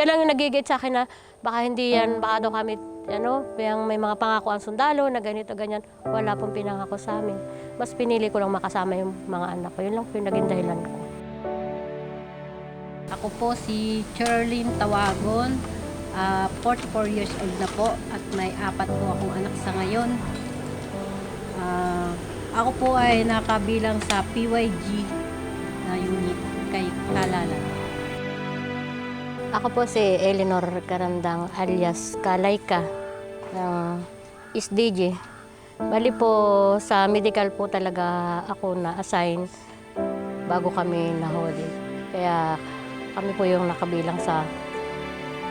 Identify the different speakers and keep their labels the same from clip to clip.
Speaker 1: Siya lang yung nagigit sa akin na baka hindi yan, baka daw kami, ano, yung may mga pangako ang sundalo na ganito, ganyan. Wala pong pinangako sa amin. Mas pinili ko lang makasama yung mga anak ko. Yun lang po yung naging dahilan ko.
Speaker 2: Ako po si Cherlyn Tawagon, ah, 44 years old na po at may apat po akong anak sa ngayon. Ah, ako po ay nakabilang sa PYG na unit
Speaker 1: Ako po si Eleanor Karandang alias Kalayka ng SDG. Bali po sa medical po talaga ako na-assign bago kami nahuli. Kaya kami po yung nakabilang sa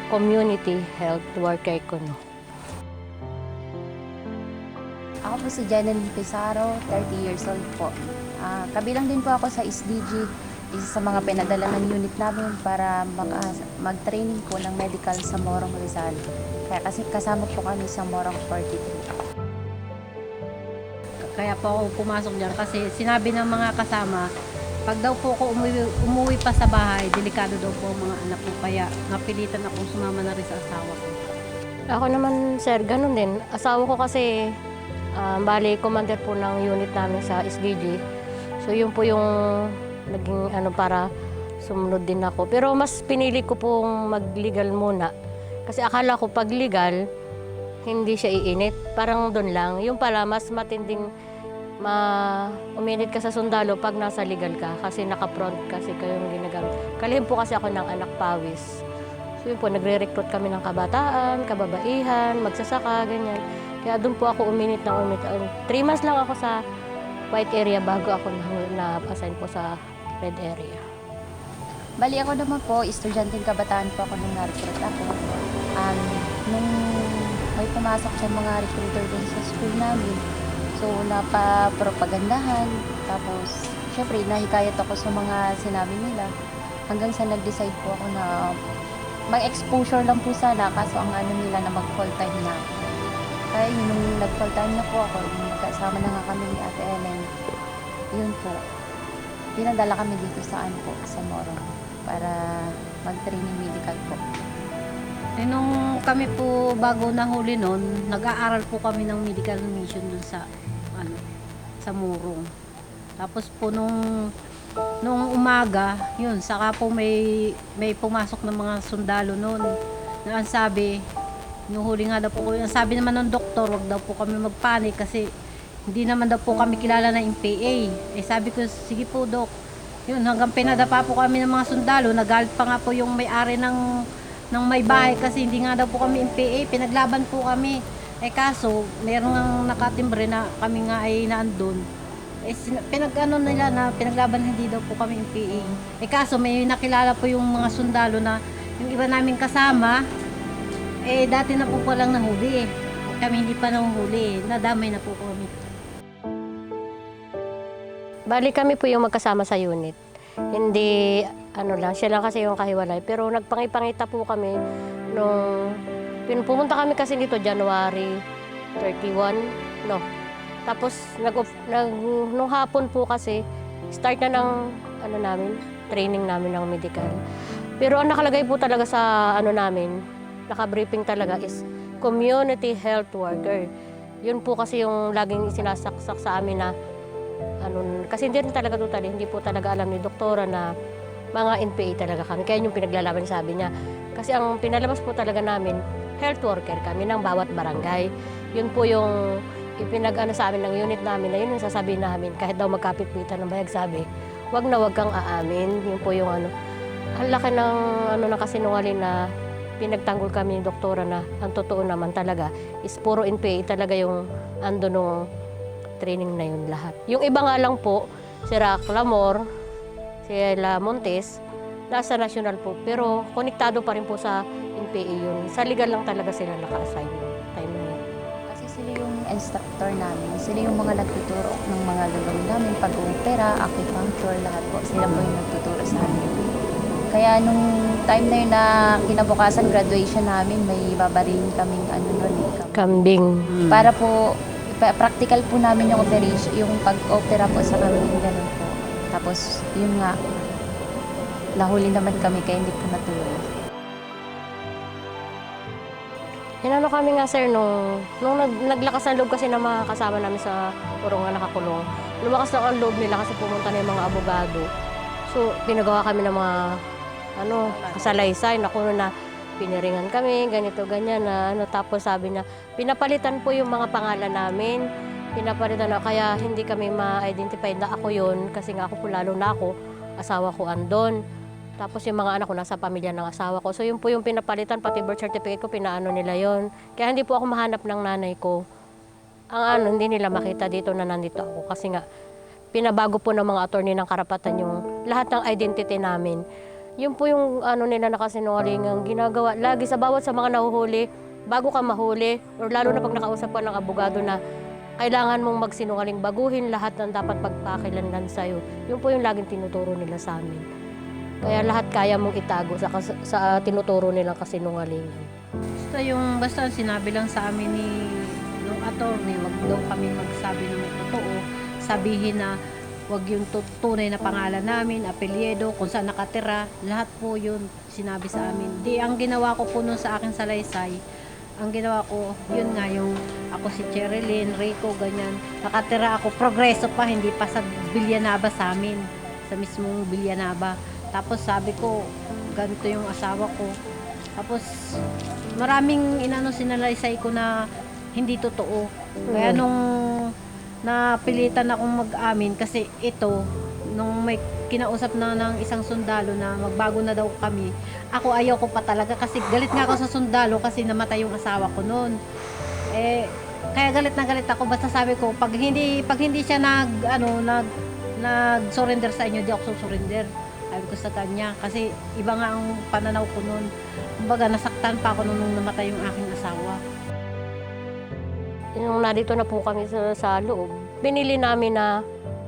Speaker 1: community health worker ko. No.
Speaker 3: Ako po si Janeline Pizarro, 30 years old po. Ah, kabilang din po ako sa SDG, isa sa mga pinadala ng unit namin para maka- mag-training po ng medical sa Morong Rizal. Kaya kasi kasama po kami sa Morong 43.
Speaker 2: Kaya po ako pumasok dyan kasi sinabi ng mga kasama, pag daw po ako umuwi, umuwi pa sa bahay, delikado daw po mga anak ko. Kaya napilitan akong sumama na rin sa asawa ko.
Speaker 1: Ako naman, sir, ganun din. Asawa ko kasi, ah, bali, commander po ng unit namin sa SDG. So, yun po yung naging ano para sumunod din ako. Pero mas pinili ko pong mag-legal muna. Kasi akala ko pag legal, hindi siya iinit. Parang doon lang. Yung pala, mas matinding ma uminit ka sa sundalo pag nasa legal ka kasi naka-front kasi kayong ginagamit. Kalihim po kasi ako ng anak pawis. So yun po, nagre-recruit kami ng kabataan, kababaihan, magsasaka, ganyan. Kaya doon po ako uminit ng uminit. Um, Three months lang ako sa white area bago ako na- na-assign po sa red area.
Speaker 3: Bali ako naman po, estudyanteng kabataan po ako nung na-recruit ako. Um, nung may pumasok siya mga recruiter din sa school namin, so napapropagandahan, tapos syempre nahikayat ako sa mga sinabi nila. Hanggang sa nag-decide po ako na may exposure lang po sana, kaso ang ano nila na mag-full time na. Kaya yun, nung nag-full time na po ako, nung kasama na nga kami ni Ate Ellen, yun po, pinadala kami dito sa ano po, sa Morong para mag-training medical po.
Speaker 2: Eh, nung kami po bago nahuli noon, nag-aaral po kami ng medical mission dun sa ano, sa Murong. Tapos po nung nung umaga, yun, saka po may may pumasok ng mga sundalo noon. Na ang sabi, nung huli nga daw po, ang sabi naman ng doktor, wag daw po kami magpanik kasi hindi naman daw po kami kilala ng MPA. Eh sabi ko, sige po dok. Yun, hanggang pinadapa po kami ng mga sundalo, nagalit pa nga po yung may-ari ng ng may bahay kasi hindi nga daw po kami MPA, pinaglaban po kami. Eh kaso, meron nga nakatimbre na kami nga ay naandun. Eh pinag-ano nila na pinaglaban hindi daw po kami MPA. Eh kaso may nakilala po yung mga sundalo na yung iba namin kasama, eh dati na po palang nahuli eh. Kami hindi pa nahuli eh. Nadamay na po kami.
Speaker 1: Bali kami po yung magkasama sa unit. Hindi, ano lang, siya lang kasi yung kahiwalay. Pero nagpangipangita po kami nung pin- pumunta kami kasi dito January 31, no. Tapos nag, nag nung hapon po kasi start na ng ano namin, training namin ng medical. Pero ang nakalagay po talaga sa ano namin, naka-briefing talaga is community health worker. Yun po kasi yung laging isinasaksak sa amin na ano, kasi hindi rin talaga totally, hindi po talaga alam ni doktora na mga NPA talaga kami. Kaya yung pinaglalaban sabi niya. Kasi ang pinalabas po talaga namin, health worker kami ng bawat barangay. Yun po yung ipinag-ano sa amin ng unit namin na yun yung sasabihin namin kahit daw magkapit-pitan ng bayag sabi, wag na wag kang aamin. Yun po yung ano. Ang laki ng ano na kasinungaling na pinagtanggol kami ni doktora na ang totoo naman talaga is puro NPA talaga yung ando nung training na yun lahat. Yung iba nga lang po, si Rack Lamor, si Ella Montes, nasa national po. Pero konektado pa rin po sa NPA yun. Sa legal lang talaga sila naka-assign time na yun.
Speaker 3: Kasi sila yung instructor namin, sila yung mga nagtuturo ng mga gagawin namin, pag-opera, acupuncture, lahat po. Sila po yung nagtuturo sa amin. Kaya nung time na yun na kinabukasan, graduation namin, may babarin kaming ano nun, eh, kam-
Speaker 1: Kambing.
Speaker 3: Para po, practical po namin yung operation, yung pag-opera po sa kambing, ganun po. Tapos, yun nga, nahuli naman kami kaya hindi po natuloy.
Speaker 1: Inano kami nga sir, nung, nung nag, naglakas ang loob kasi ng mga kasama namin sa purong nga nakakulong, lumakas lang ang loob nila kasi pumunta na yung mga abogado. So, pinagawa kami ng mga, ano, kasalaysay, nakuno na piniringan kami, ganito, ganyan, na ano, tapos sabi niya, pinapalitan po yung mga pangalan namin, pinapalitan na, kaya hindi kami ma-identify na ako yon kasi nga ako po lalo na ako, asawa ko andon. Tapos yung mga anak ko nasa pamilya ng asawa ko. So yun po yung pinapalitan, pati birth certificate ko, pinaano nila yon. Kaya hindi po ako mahanap ng nanay ko. Ang ano, hindi nila makita dito na nandito ako. Kasi nga, pinabago po ng mga attorney ng karapatan yung lahat ng identity namin. Yun po yung ano nila nakasinungaling ang ginagawa. Lagi sa bawat sa mga nahuhuli, bago ka mahuli, or lalo na pag nakausap ka ng abogado na kailangan mong magsinungaling, baguhin lahat ng dapat pagpakilanlan sa'yo. Yun po yung laging tinuturo nila sa amin. Kaya lahat kaya mong itago sa, kas- sa tinuturo nilang kasinungalingan.
Speaker 2: Basta yung, basta sinabi lang sa amin ni nung attorney, wag daw kami magsabi may totoo. Sabihin na wag yung tu- tunay na pangalan namin, apelyido, kung saan nakatira, lahat po yun sinabi sa amin. Di, ang ginawa ko po nun sa akin salaysay, ang ginawa ko, yun nga yung ako si Cherilyn, Rico, ganyan. Nakatira ako, progreso pa, hindi pa sa Bilyanaba sa amin, sa mismong Bilyanaba. Tapos sabi ko, ganito yung asawa ko. Tapos maraming inano sinalaysay ko na hindi totoo. Kaya
Speaker 1: Mm.
Speaker 2: nung napilitan akong mag-amin kasi ito, nung may kinausap na ng isang sundalo na magbago na daw kami, ako ayaw ko pa talaga kasi galit nga ako sa sundalo kasi namatay yung asawa ko noon. Eh, kaya galit na galit ako. Basta sabi ko pag hindi pag hindi siya nag ano nag nag surrender sa inyo di ako surrender sabi ko sa kanya kasi iba nga ang pananaw ko noon. Kumbaga nasaktan pa ako nung namatay yung aking asawa
Speaker 1: Nung narito na po kami sa, sa loob, binili namin na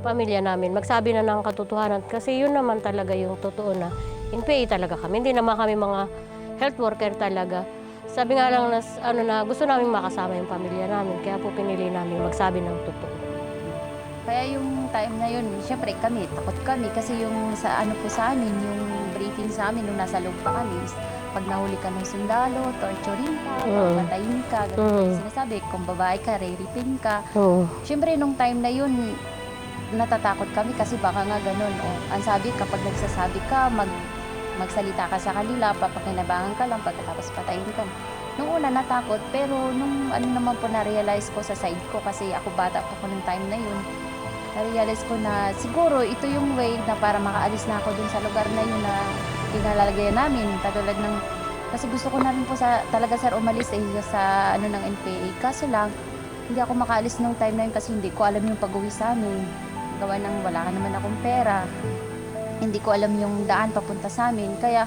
Speaker 1: pamilya namin, magsabi na ng katotohanan. Kasi yun naman talaga yung totoo na in pay talaga kami. Hindi naman kami mga health worker talaga. Sabi nga lang na, ano na gusto namin makasama yung pamilya namin. Kaya po pinili namin magsabi ng totoo.
Speaker 3: Kaya yung time na yun, syempre kami, takot kami kasi yung sa ano po sa amin, yung briefing sa amin nung nasa loob pa kami, is pag nahuli ka ng sundalo, torturing ka,
Speaker 1: Mm.
Speaker 3: patayin ka, ganun
Speaker 1: Mm.
Speaker 3: yung sinasabi, kung babae ka, re-raping ka.
Speaker 1: Oo.
Speaker 3: Syempre nung time na yun, natatakot kami kasi baka nga ganun. O, ang sabi, kapag nagsasabi ka, mag, magsalita ka sa kanila, papakinabangan ka lang, pagkatapos patayin ka. Nung una natakot, pero nung ano naman po na-realize ko sa side ko, kasi ako bata pa ko nung time na yun, na-realize ko na siguro ito yung way na para makaalis na ako dun sa lugar na yun na pinalalagayan namin. Katulad ng, kasi gusto ko na rin po sa, talaga sir umalis eh, sa ano ng NPA. Kaso lang, hindi ako makaalis nung time na yun kasi hindi ko alam yung pag-uwi sa amin. Gawa ng wala ka naman akong pera. Hindi ko alam yung daan papunta sa amin. Kaya,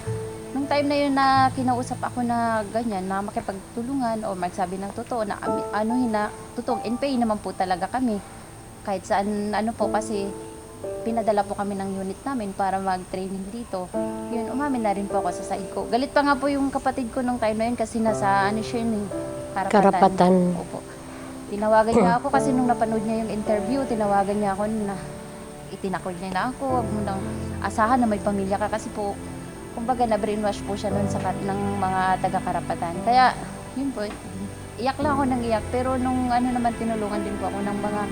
Speaker 3: nung time na yun na kinausap ako na ganyan, na makipagtulungan o magsabi ng totoo na ano na, totoong NPA naman po talaga kami. Kahit saan, ano po kasi, pinadala po kami ng unit namin para mag-training dito. Yun, umamin na rin po ako sa side ko. Galit pa nga po yung kapatid ko nung time na yun kasi nasa, ano siya yun, eh,
Speaker 1: Karapatan.
Speaker 3: Opo. Tinawagan niya ako kasi nung napanood niya yung interview, tinawagan niya ako na itinakod niya na ako, wag mo nang asahan na may pamilya ka kasi po, kumbaga na brainwash po siya noon sa kat- ng mga taga-karapatan. Kaya, yun po, iyak lang ako ng iyak. Pero nung ano naman, tinulungan din po ako ng mga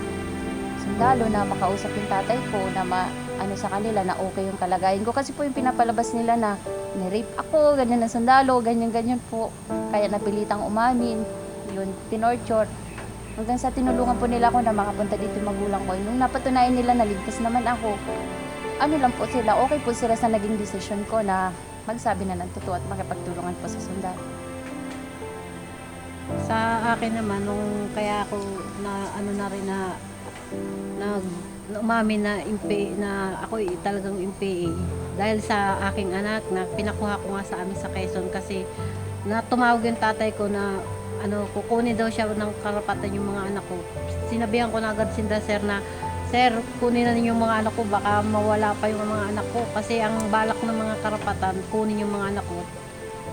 Speaker 3: sundalo na makausap yung tatay ko na ma, ano sa kanila na okay yung kalagayan ko. Kasi po yung pinapalabas nila na ni-rape ako, ganyan na sundalo, ganyan-ganyan po. Kaya napilitang umamin, yun, tinorture. Hanggang sa tinulungan po nila ako na makapunta dito magulang ko. Nung napatunayan nila na ligtas naman ako, ano lang po sila, okay po sila sa naging decision ko na magsabi na ng totoo at makipagtulungan po sa sundalo.
Speaker 2: sa akin naman nung kaya ako na ano na rin na nag na umamin na impe na ako eh, talagang impe dahil sa aking anak na pinakuha ko nga sa amin sa Quezon kasi na tumawag yung tatay ko na ano kukunin daw siya ng karapatan yung mga anak ko. Sinabihan ko na agad si sir na sir kunin na ninyo yung mga anak ko baka mawala pa yung mga anak ko. Kasi ang balak ng mga karapatan kunin yung mga anak ko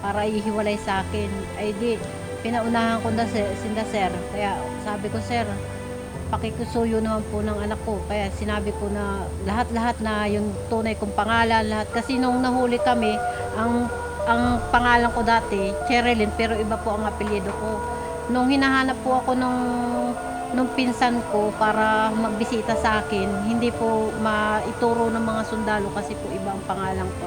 Speaker 2: para ihiwalay sa akin. Ay di pinaunahan ko na si sinda sir. Kaya sabi ko, sir, pakikusuyo naman po ng anak ko. Kaya sinabi ko na lahat-lahat na yung tunay kong pangalan, lahat. Kasi nung nahuli kami, ang ang pangalan ko dati, Cherilyn, pero iba po ang apelyido ko. Nung hinahanap po ako nung, nung pinsan ko para magbisita sa akin, hindi po maituro ng mga sundalo kasi po iba ang pangalan ko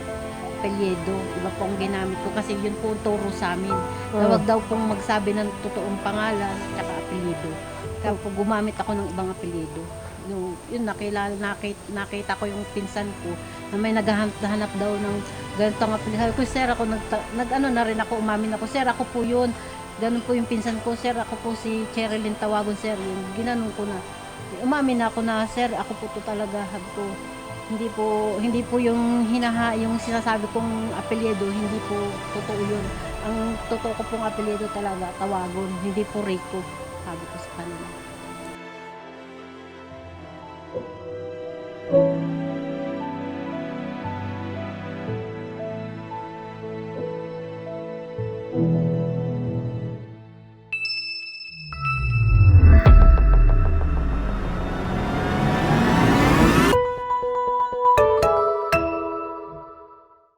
Speaker 2: apelyido. Iba po ang ginamit ko kasi yun po ang turo sa amin. Na wag daw pong magsabi ng totoong pangalan at apelyido. Po gumamit ako ng ibang apelyido. Yung, yun, nakilala, nakita, nakita ko yung pinsan ko na may naghahanap daw ng ganitong apelyido. Sabi ko, sir, ako nag, nag ano na rin ako, umamin ako, sir, ako po yun. Ganun po yung pinsan ko, sir, ako po si Cherilyn Tawagon, sir. Yun, ginanon ko na. Umamin ako na, sir, ako po to talaga. Sabi ko, hindi po hindi po yung hinaha yung sinasabi kong apelyido hindi po totoo yun ang totoo ko pong apelyido talaga tawagon hindi po Rico sabi ko sa kanila